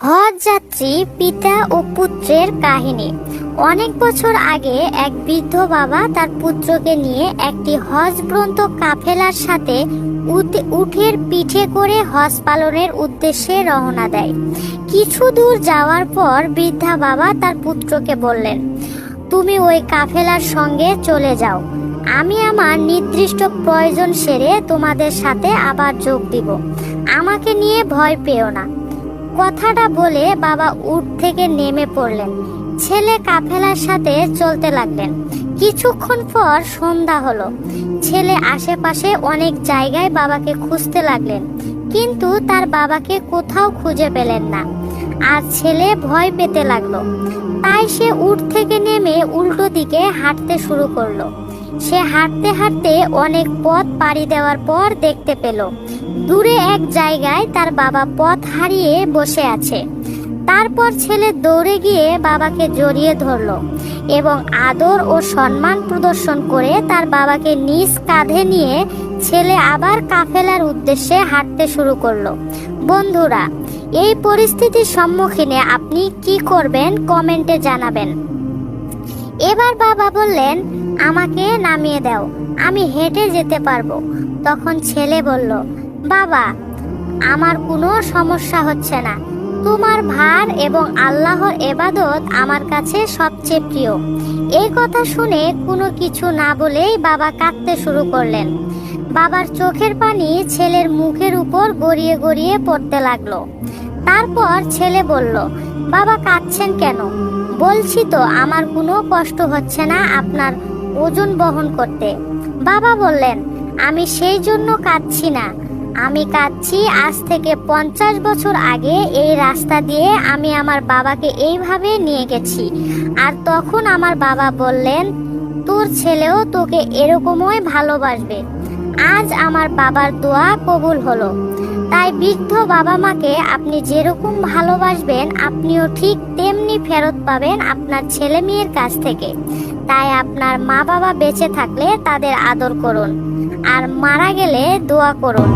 হজ যাত্রী, পিতা ও পুত্রের কাহিনী। অনেক বছর আগে এক বৃদ্ধ বাবা তার পুত্রকে নিয়ে একটি হজব্রন্ত কাফেলার সাথে উটের পিঠে করে হজ পালনের উদ্দেশ্যে রওনা দেয়। কিছু দূর যাওয়ার পর বৃদ্ধা বাবা তার পুত্রকে বললেন, তুমি ওই কাফেলার সঙ্গে চলে যাও। আমি আমার নির্দিষ্ট প্রয়োজন সেরে তোমাদের সাথে আবার যোগ দিব। আমাকে নিয়ে ভয় পেও না। কথাটা বলে বাবা উট থেকে নেমে পড়লেন। ছেলে কাফেলার সাথে চলতে লাগলেন। কিছুক্ষণ পর সন্ধ্যা হলো। ছেলে আশেপাশে অনেক জায়গায় বাবাকে খুঁজতে লাগলেন, কিন্তু তার বাবাকে কোথাও খুঁজে পেলেন না। আর ছেলে ভয় পেতে লাগল। তাই সে উট থেকে নেমে উল্টো দিকে হাঁটতে শুরু করল। সে হাঁটতে হাঁটতে অনেক পথ পাড়ি দেওয়ার পর দেখতে পেল দূরে এক জায়গায় তার বাবা পথ হারিয়ে বসে আছে। তারপর ছেলে দৌড়ে গিয়ে বাবাকে জড়িয়ে ধরলো এবং আদর ও সম্মান প্রদর্শন করে তার বাবাকে নিজ কাঁধে নিয়ে ছেলে আবার কাফেলার উদ্দেশ্যে হাঁটতে শুরু করল। বন্ধুরা, এই পরিস্থিতির সম্মুখীনে আপনি কি করবেন কমেন্টে জানাবেন। এবার বাবা বললেন, আমাকে নামিয়ে দাও, আমি হেঁটে যেতে পারব। তখন ছেলে বলল বাবা, আমার কোনো সমস্যা হচ্ছে না। তোমার ভার এবং আল্লাহর এবাদত আমার কাছে সবচেয়ে প্রিয়। এই কথা শুনে কোনো কিছু না বলেই বাবা কাঁদতে শুরু করলেন। বাবার চোখের পানি ছেলের মুখের উপর গড়িয়ে গড়িয়ে পড়তে লাগল। তারপর ছেলে বলল, বাবা, কাঁদছেন কেন? বলছি তো, আমার কোনো কষ্ট হচ্ছে না আপনার ওজন বহন করতে। বাবা বললেন আমি সেই জন্য কাঁদছি না। আমি কাঁদছি আজ থেকে পঞ্চাশ বছর আগে এই রাস্তা দিয়ে আমি আমার বাবাকে এইভাবে নিয়ে গেছি। আর তখন আমার বাবা বললেন, তোর ছেলেও তোকে এরকমই ভালোবাসবে। আজ আমার বাবার দোয়া কবুল হলো। তাই বৃদ্ধ বাবা মাকে আপনি যেরকম ভালোবাসবেন, আপনিও ঠিক তেমনি ফেরত পাবেন আপনার ছেলে মেয়ের কাছ থেকে। তাই আপনার মা বাবা বেঁচে থাকলে তাদের আদর করুন। আর মারা গেলে দোয়া করুন।